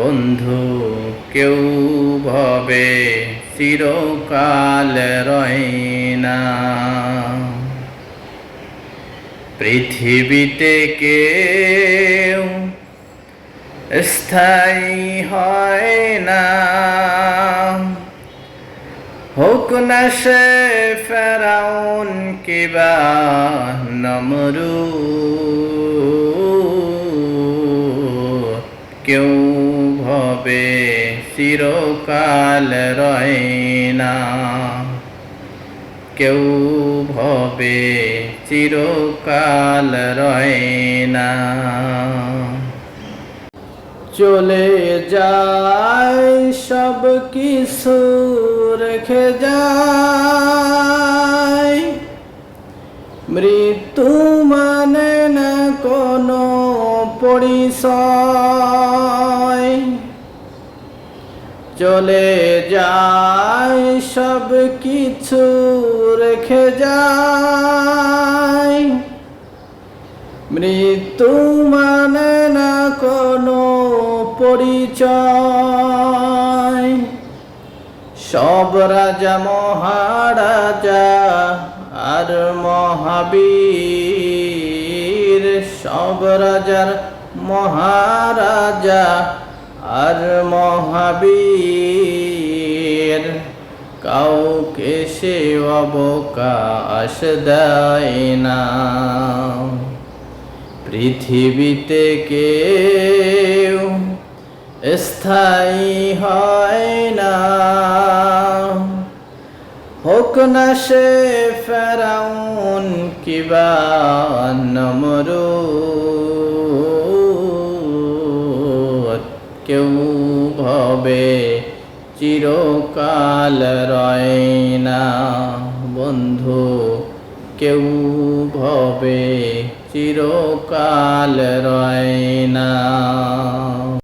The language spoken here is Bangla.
বন্ধু, কেউ ভবে চিরকাল রয় না। পৃথিবীতে কেউ স্থায়ী হয় না। হোক না সে ফেরাউন কিবা নমরু কেউ ভবে চিরকাল রয় না। কেউ ভবে চিরকাল রয় না। চলে যায় সব কিছু রেখে যায়। মৃত্যু মানে না কোনো পরিচয়। চলে যায় সব কিছু রেখে যায়। মৃত্যু মানে না কোনো পরিচয়। সব রাজা, মহারাজা আর মহাবীর, সব রাজার মহারাজা আর মহাবীর কাউকে সে অবকাশ দেয় না। পৃথিবীতে কেউ স্থায়ী হয় না। হোক না সে ফেরাউন কিবা নমরুদ কেউ ভবে চিরকাল রয় না। বন্ধু কেউ ভবে চিরকাল রয় না।